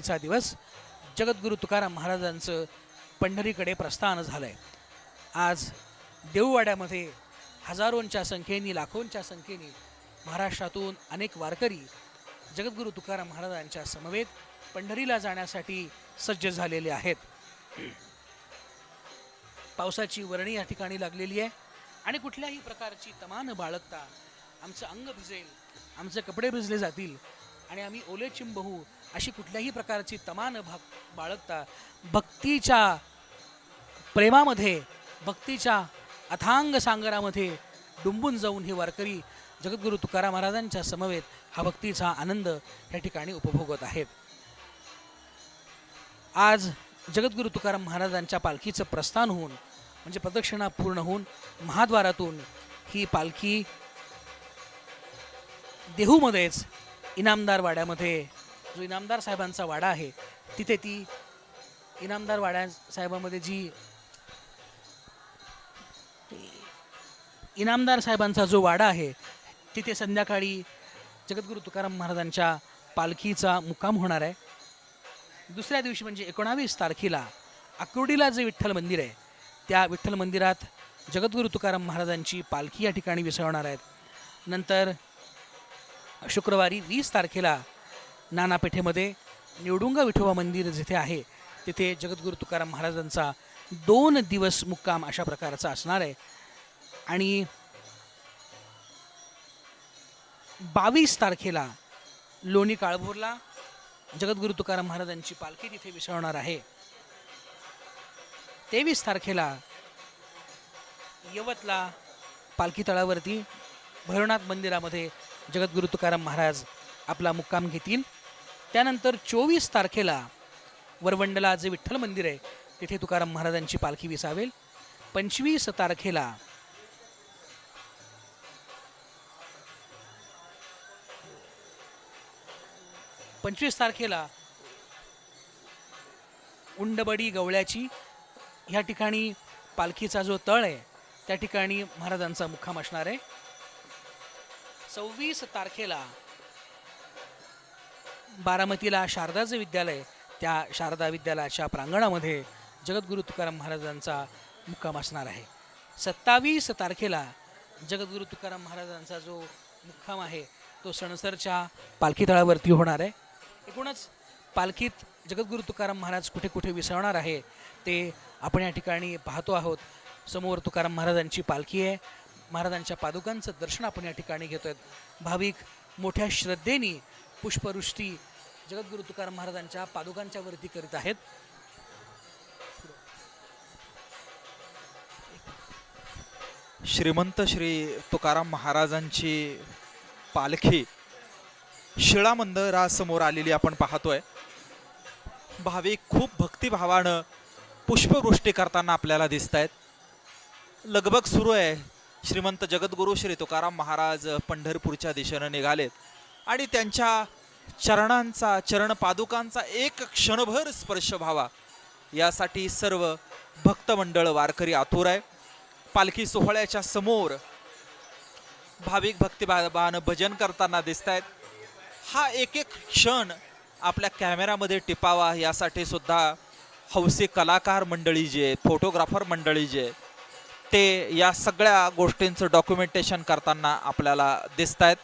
चा दिवस जगद्गुरु तुकाराम महाराजांचं पंढरीकडे प्रस्थान झालंय. आज देऊवाड्यामध्ये हजारोंच्या संख्येने लाखोंच्या संख्येने महाराष्ट्रातून अनेक वारकरी जगद्गुरु तुकाराम महाराजांच्या समवेत पंढरीला जाण्यासाठी सज्ज झालेले आहेत. पावसाची वर्णी या ठिकाणी लागलेली आहे आणि कुठल्याही प्रकारची तमान बाळगता आमचं अंग भिजेल आमचे कपडे भिजले जातील आणि आम्ही ओले चिंबहू अशी कुठल्याही प्रकारची तमान भाग बाळगता भक्तीच्या प्रेमामध्ये भक्तीच्या अथांग सांगरामध्ये डुंबून जाऊन हे वारकरी जगद्गुरु तुकाराम महाराजांच्या समवेत हा भक्तीचा आनंद या ठिकाणी उपभोगत आहेत. आज जगद्गुरु तुकाराम महाराजांच्या पालखीचं प्रस्थान होऊन म्हणजे प्रदक्षिणा पूर्ण होऊन महाद्वारातून ही पालखी देहूमध्येच इनामदार वाड्यामध्ये जो इनामदार साहेबांचा वाडा आहे तिथे ती इनामदार वाड्या साहेबामध्ये जी इनामदार साहेबांचा जो वाडा आहे तिथे संध्याकाळी जगद्गुरु तुकाराम महाराजांच्या पालखीचा मुक्काम होणार आहे. दुसऱ्या दिवशी म्हणजे एकोणावीस तारखेला आकुर्डीला जे विठ्ठल मंदिर आहे त्या विठ्ठल मंदिरात जगद्गुरु तुकाराम महाराजांची पालखी या ठिकाणी विसरवणार आहेत. नंतर शुक्रवारी वीस तारखेला नानापेठेमध्ये निवडुंगा विठोबा मंदिर जिथे आहे तिथे जगद्गुरु तुकाराम महाराजांचा दोन दिवस मुक्काम अशा प्रकारचा असणार आहे. आणि बावीस तारखेला लोणी काळभोरला जगद्गुरु तुकाराम महाराजांची पालखी तिथे विसरणार आहे. तेवीस तारखेला यवतला पालखी तळावरती भैरवनाथ मंदिरामध्ये जगद्गुरु तुकाराम महाराज आपला मुक्काम घेतील. त्यानंतर चोवीस तारखेला वरवंडला जे विठ्ठल मंदिर आहे. तिथे तुकाराम महाराजांची पालखी विसावेल. पंचवीस तारखेला पंचवीस तारखेला उंडबडी गवळ्याची ह्या ठिकाणी पालखीचा जो तळ आहे त्या ठिकाणी महाराजांचा मुक्काम असणार आहे. सव्वीस तारखेला बारामतीला शारदाचं विद्यालय त्या शारदा विद्यालयाच्या प्रांगणामध्ये जगद्गुरु तुकाराम महाराजांचा मुक्काम असणार आहे. सत्तावीस तारखेला जगद्गुरु तुकाराम महाराजांचा जो मुक्काम आहे तो सणसरच्या पालखी तळावरती होणार आहे. एकूणच पालखीत जगद्गुरु तुकाराम महाराज कुठे कुठे विसरणार आहे ते आपण या ठिकाणी पाहतो आहोत. समोर तुकाराम महाराजांची पालखी आहे. महाराजांच्या पादुकांचं दर्शन आपण या ठिकाणी घेतोय. भाविक मोठ्या श्रद्धेने पुष्पवृष्टी जगद्गुरु तुकाराम महाराजांच्या पादुकांच्या वरती करीत आहेत. श्रीमंत श्री तुकाराम महाराजांची पालखी शिळा मंदिरासमोर आलेली आपण पाहतोय. भाविक खूप भक्तिभावानं पुष्पवृष्टी करताना आपल्याला दिसत आहेत लगबग सुरू आहे. श्रीमंत जगद्गुरू श्री तुकाराम महाराज पंढरपूरच्या दिशेनं निघालेत. आणि त्यांच्या चरणांचा चरण पादुकांचा एक क्षणभर स्पर्श व्हावा. यासाठी सर्व भक्तमंडळ वारकरी आतुर आहे. पालखी सोहळ्याच्या समोर भाविक भक्तिभावानं भजन करताना दिसत आहेत हा एक एक क्षण आपल्या कॅमेरामध्ये टिपावा यासाठी सुद्धा हौसे कलाकार मंडळी जे आहेत फोटोग्राफर मंडळी जे आहेत, ते या सगळ्या गोष्टींचं डॉक्युमेंटेशन करताना आपल्याला दिसत आहेत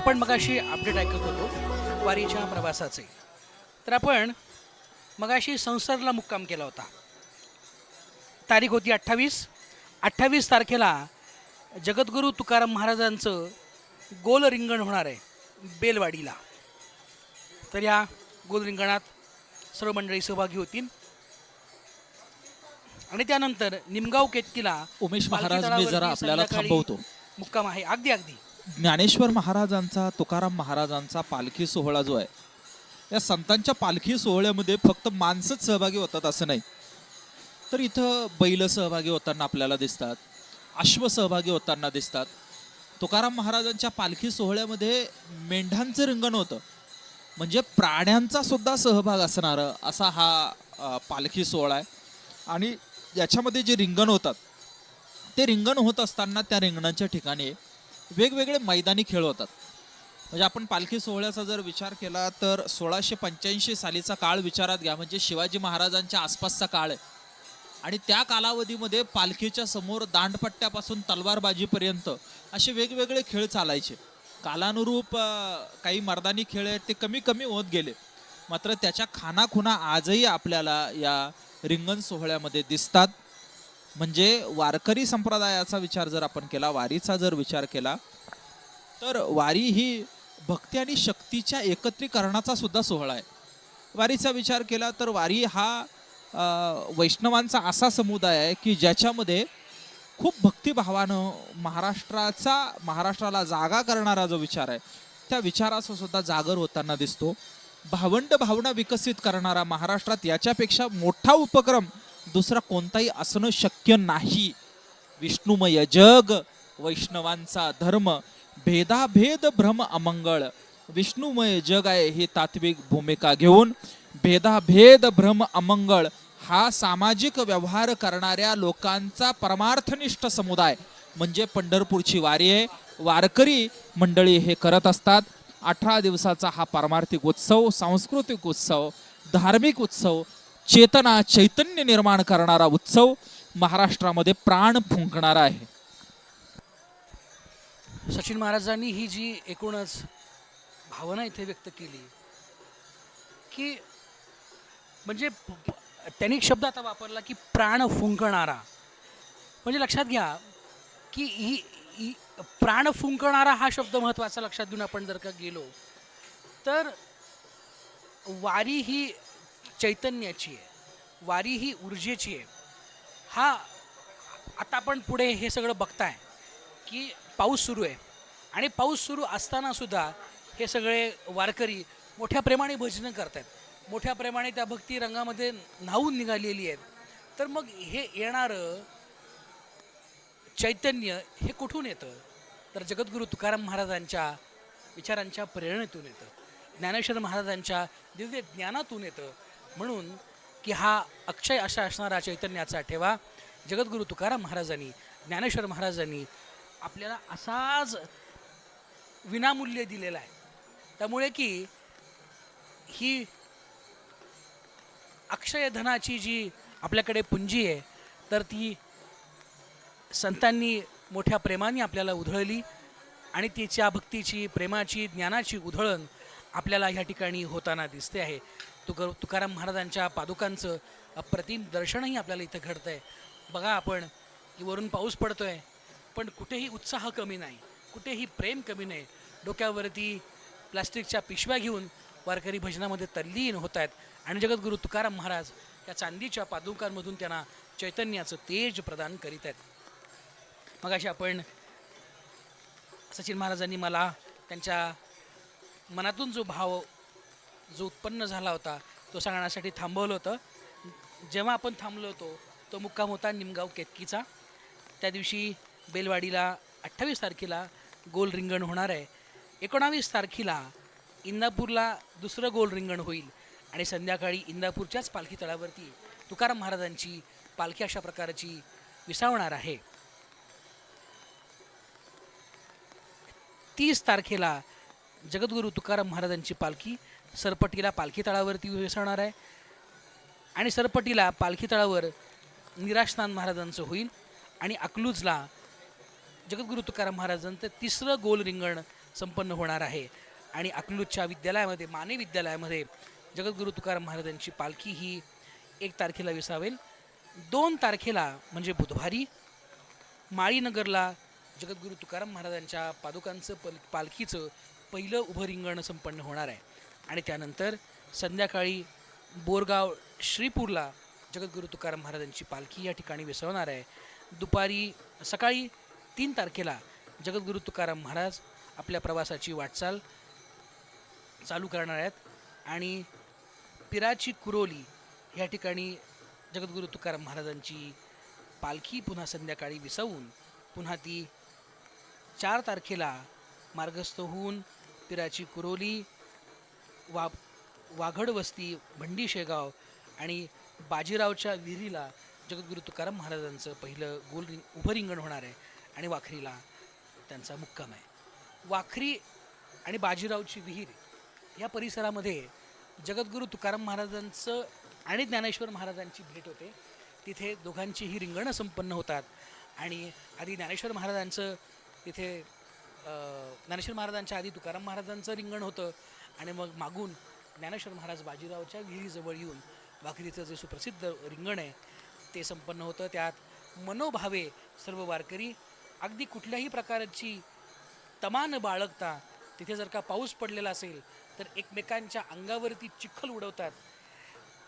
आपण मगाशी अपडेट ऐकत होतो वारीच्या प्रवासाचे. तर आपण मगाशी संसरला मुक्काम केला होता. तारीख होती अठ्ठावीस. अठ्ठावीस तारखेला जगद्गुरू तुकाराम महाराजांचं गोल रिंगण होणार आहे बेलवाडीला. तर या गोल रिंगणात सर्व मंडळी सहभागी होतील. आणि त्यानंतर निमगाव केतकीला उमेश महाराज मी जरा आपल्याला थांबवतो. मुक्काम आहे. अगदी अगदी. ज्ञानेश्वर महाराजांचा तुकाराम महाराजांचा पालखी सोहळा जो आहे या संतांच्या पालखी सोहळ्यामध्ये फक्त माणसंच सहभागी होतात असं नाही. तर इथं बैल सहभागी होताना आपल्याला दिसतात अश्व सहभागी होताना दिसतात. तुकाराम महाराजांच्या पालखी सोहळ्यामध्ये मेंढ्यांचं रिंगण होतं. म्हणजे प्राण्यांचा सुद्धा सहभाग असणारं असा हा पालखी सोहळा आहे. आणि याच्यामध्ये जे रिंगण होतात ते रिंगण होत असताना त्या रिंगणाच्या ठिकाणी वेगवेगळे मैदानी खेळ होतात. म्हणजे आपण पालखी सोहळ्याचा जर विचार केला तर सोळाशे पंच्याऐंशी सालीचा काळ विचारात घ्या. म्हणजे शिवाजी महाराजांच्या आसपासचा काळ आहे. आणि त्या कालावधीमध्ये पालखीच्या समोर दांडपट्ट्यापासून तलवारबाजीपर्यंत असे वेगवेगळे खेळ चालायचे. कालानुरूप काही मर्दानी खेळ आहेत ते कमी कमी होत गेले. मात्र त्याच्या खानाखुना आजही आपल्याला या रिंगण सोहळ्यामध्ये दिसतात. म्हणजे वारकरी संप्रदायाचा विचार जर आपण केला वारीचा जर विचार केला तर वारी ही भक्ती आणि शक्तीच्या एकत्रीकरणाचा सुद्धा सोहळा आहे. वारीचा विचार केला तर वारी हा वैष्णवांचा असा समुदाय आहे की ज्याच्यामध्ये खूप भक्तिभावानं महाराष्ट्राचा महाराष्ट्राला जागा करणारा जो विचार आहे त्या विचाराचा सुद्धा जागर होताना दिसतो. भावंड भावना विकसित करणारा महाराष्ट्रात याच्यापेक्षा मोठा उपक्रम दुसरा कोणताही असणं शक्य नाही. विष्णुमय जग वैष्णवांचा धर्म भेदाभेद भ्रम अमंगळ. विष्णुमय जग आहे ही तात्विक भूमिका घेऊन. भेदाभेद भ्रम अमंगळ हा सामाजिक व्यवहार करणाऱ्या लोकांचा परमार्थनिष्ठ समुदाय. म्हणजे पंढरपूरची वारी आहे. वारकरी मंडळी हे करत असतात. अठरा दिवसाचा हा पारमार्थिक उत्सव सांस्कृतिक उत्सव धार्मिक उत्सव चेतना चैतन्य निर्माण करणारा उत्सव महाराष्ट्रामध्ये प्राण फुंकणारा आहे. सचिन महाराजांनी ही जी एकूणच भावना इथे व्यक्त केली की म्हणजे त्यांनी एक शब्द आता वापरला की प्राण फुंकणारा. म्हणजे लक्षात घ्या की ही ही प्राण फुंकणारा हा शब्द महत्त्वाचा लक्षात घेऊन आपण जर का गेलो तर वारी ही चैतन्याची आहे. वारी ही ऊर्जेची आहे. हा आता आपण पुढे हे सगळं बघताय की पाऊस सुरू आहे. आणि पाऊस सुरू असताना सुद्धा हे सगळे वारकरी मोठ्या प्रेमाने भजनं करतात मोठ्या प्रमाणे त्या भक्ती रंगामध्ये न्हावून निघालेली आहेत. तर मग हे येणारं चैतन्य हे कुठून येतं? तर जगद्गुरू तुकाराम महाराजांच्या विचारांच्या प्रेरणेतून येतं. ज्ञानेश्वर महाराजांच्या दिव्य ज्ञानातून येतं. म्हणून की हा अक्षय अशा असणारा चैतन्याचा ठेवा. जगद्गुरू तुकाराम महाराजांनी ज्ञानेश्वर महाराजांनी आपल्याला असाच विनामूल्य दिलेला आहे. त्यामुळे की ही अक्षयधनाची जी आपल्याकडे पुंजी आहे तर ती संतांनी मोठ्या प्रेमाने आपल्याला उधळली आणि तिच्या भक्तीची प्रेमाची ज्ञानाची उधळण आपल्याला ह्या ठिकाणी होताना दिसते आहे. तुक तुकाराम महाराजांच्या पादुकांचं अप्रतिम दर्शनही आपल्याला इथं घडतंय. बघा आपण की वरून पाऊस पडतोय पण कुठेही उत्साह कमी नाही कुठेही प्रेम कमी नाही. डोक्यावरती प्लास्टिकच्या पिशव्या घेऊन वारकरी भजनामध्ये तल्लीन होत आहेत आणि जगद्गुरू तुकाराम महाराज या चांदीच्या पादुकांमधून त्यांना चैतन्याचं तेज प्रदान करीत आहेत मग अशी आपण सचिन महाराजांनी मला त्यांच्या मनातून जो भाव जो उत्पन्न झाला होता तो सांगण्यासाठी थांबवलं होतं. जेव्हा आपण थांबलो होतो तो मुक्काम होता निमगाव केतकीचा. त्या दिवशी बेलवाडीला अठ्ठावीस तारखेला गोल रिंगण होणार आहे. एकोणावीस तारखेला इंदापूरला दुसरं गोल रिंगण होईल आणि संध्याकाळी इंदापूरच्याच पालखी तळावरती तुकाराम महाराजांची पालखी अशा प्रकारची विसावणार आहे. तीस तारखेला जगद्गुरू तुकाराम महाराजांची पालखी सरपटीला पालखी तळावरती विसरणार आहे. आणि सरपटीला पालखी तळावर निराशनान महाराजांचं होईल. आणि अकलूजला जगद्गुरु तुकाराम महाराजांचं तिसरं गोल रिंगण संपन्न होणार आहे. आणि अकलूजच्या विद्यालयामध्ये माने विद्यालयामध्ये जगद्गुरु तुकाराम महाराजांची पालखी ही एक तारखेला विसावेल. दोन तारखेला म्हणजे बुधवारी माळीनगरला जगद्गुरु तुकाराम महाराजांच्या पादुकांचं पल पालखीचं पहिलं उभं रिंगण संपन्न होणार आहे. आणि त्यानंतर संध्याकाळी बोरगाव श्रीपूरला जगद्गुरू तुकाराम महाराजांची पालखी या ठिकाणी विसवणार आहे. दुपारी सकाळी तीन तारखेला जगद्गुरू तुकाराम महाराज आपल्या प्रवासाची वाटचाल चालू करणार आहेत आणि पिराची कुरोली या ठिकाणी जगद्गुरू तुकाराम महाराजांची पालखी पुन्हा संध्याकाळी विसवून पुन्हा ती चार तारखेला मार्गस्थ होऊन पिराची कुरोली वा वाघड वस्ती भंडी शेगाव आणि बाजीरावच्या विहिरीला जगद्गुरू तुकाराम महाराजांचं पहिलं गोल रिंग उभं रिंगण होणार आहे आणि वाखरीला त्यांचा मुक्काम आहे. वाखरी आणि बाजीरावची विहीर या परिसरामध्ये जगद्गुरू तुकाराम महाराजांचं आणि ज्ञानेश्वर महाराजांची भेट होते. तिथे दोघांचीही रिंगणं संपन्न होतात आणि आधी ज्ञानेश्वर महाराजांचं तिथे ज्ञानेश्वर महाराजांच्या आधी तुकाराम महाराजांचं रिंगण होतं. आणि मग मागून ज्ञानेश्वर महाराज बाजीरावच्या विहिरीजवळ येऊन वाखरीचं जे सुप्रसिद्ध रिंगण आहे ते संपन्न होतं. त्यात मनोभावे सर्व वारकरी अगदी कुठल्याही प्रकारची तमान बाळगता तिथे जर का पाऊस पडलेला असेल तर एकमेकांच्या अंगावरती चिखल उडवतात.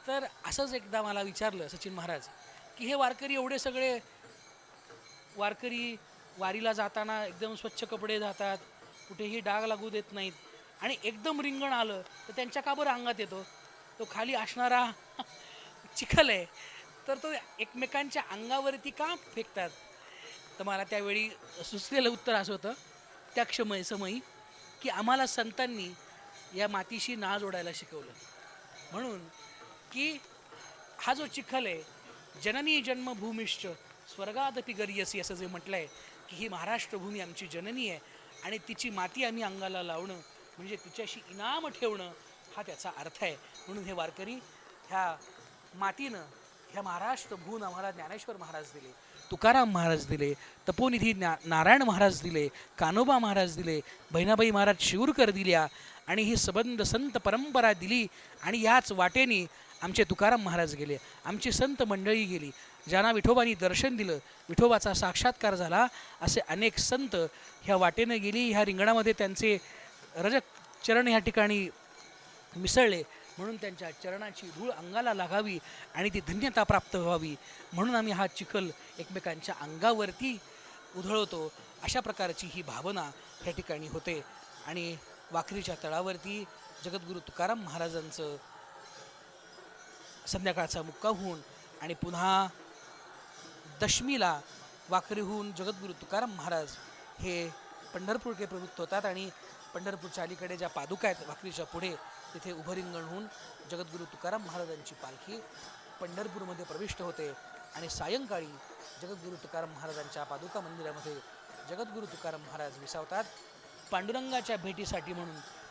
तर असंच एकदा मला विचारलं सचिन महाराज की हे वारकरी एवढे सगळे वारकरी वारीला जाताना एकदम स्वच्छ कपडे जातात कुठेही डाग लागू देत नाहीत आणि एकदम रिंगण आलं तर त्यांच्या का बरं अंगात येतो. तो खाली असणारा चिखल आहे. तर तो एकमेकांच्या अंगावरती का फेकतात? तर मला त्यावेळी सुचलेलं उत्तर असं होतं त्या क्षमय समयी की आम्हाला संतांनी या मातीशी ना जोडायला शिकवलं. म्हणून की हा जो चिखल आहे जननी जन्मभूमिश्च स्वर्गादपी गरियसी असं जे म्हटलं आहे की ही महाराष्ट्रभूमी आमची जननी आहे आणि तिची माती आम्ही अंगाला लावणं म्हणजे तिच्याशी इनाम ठेवणं हा त्याचा अर्थ आहे. म्हणून हे वारकरी ह्या मातीनं ह्या महाराष्ट्र भून आम्हाला ज्ञानेश्वर महाराज दिले तुकाराम महाराज दिले तपोनिधी ज्ञा नारायण महाराज दिले कानोबा महाराज दिले बहिणाबाई महाराज शिवरकर दिल्या आणि ही सबंध संत परंपरा दिली आणि याच वाटेने आमचे तुकाराम महाराज गेले आमची संत मंडळी गेली ज्यांना विठोबानी दर्शन दिलं विठोबाचा साक्षात्कार झाला असे अनेक संत ह्या वाटेनं गेली ह्या रिंगणामध्ये त्यांचे रजक चरण ह्या ठिकाणी मिसळले. म्हणून त्यांच्या चरणाची धूळ अंगाला लागावी आणि ती धन्यता प्राप्त व्हावी. म्हणून आम्ही हा चिखल एकमेकांच्या अंगावरती उधळवतो अशा प्रकारची ही भावना ह्या ठिकाणी होते. आणि वाखरीच्या तळावरती जगद्गुरू तुकाराम महाराजांचं संध्याकाळचा मुक्का होऊन आणि पुन्हा दशमीला वाखरीहून जगद्गुरू तुकाराम महाराज हे पंढरपूरकडे प्रवृत्त होतात आणि पंढरपूरच्या अलीकडे ज्या पादुका आहेत भाकरीच्या पुढे तिथे उभं रिंगण होऊन जगद्गुरू तुकाराम महाराजांची पालखी पंढरपूरमध्ये प्रविष्ट होते. आणि सायंकाळी जगद्गुरू तुकाराम महाराजांच्या पादुका मंदिरामध्ये जगद्गुरू तुकाराम महाराज विसावतात. पांडुरंगाच्या भेटीसाठी म्हणून